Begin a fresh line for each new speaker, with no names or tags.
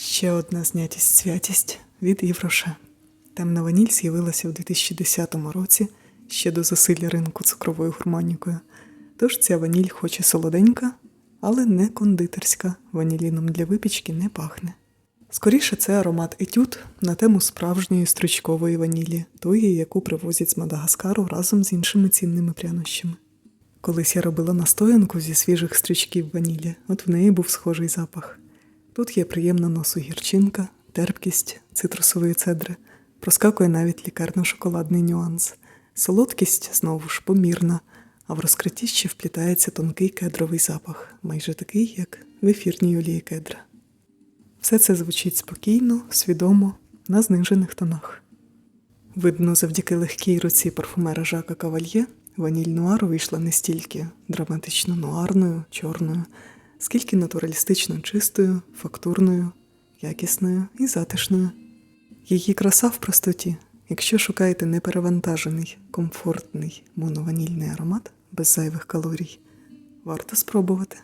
Ще одна знятість святість від Івроше. Темна ваніль з'явилася у 2010 році ще до засилля ринку цукровою гурманікою. Тож ця ваніль хоч і солоденька, але не кондитерська, ваніліном для випічки не пахне. Скоріше це аромат етюд на тему справжньої стручкової ванілі, тої, яку привозять з Мадагаскару разом з іншими цінними прянощами. Колись я робила настоянку зі свіжих стрічків ванілі, от в неї був схожий запах. Тут є приємна носу гірчинка, терпкість цитрусової цедри, проскакує навіть лікарно-шоколадний нюанс. Солодкість знову ж помірна, а в розкритті ще вплітається тонкий кедровий запах, майже такий, як в ефірній олії кедра. Все це звучить спокійно, свідомо, на знижених тонах. Видно, завдяки легкій руці парфумера Жака Кавальє ваніль нуар вийшла не стільки драматично нуарною, чорною, скільки натуралістично чистою, фактурною, якісною і затишною. Її краса в простоті. Якщо шукаєте неперевантажений, комфортний монованільний аромат без зайвих калорій, варто спробувати.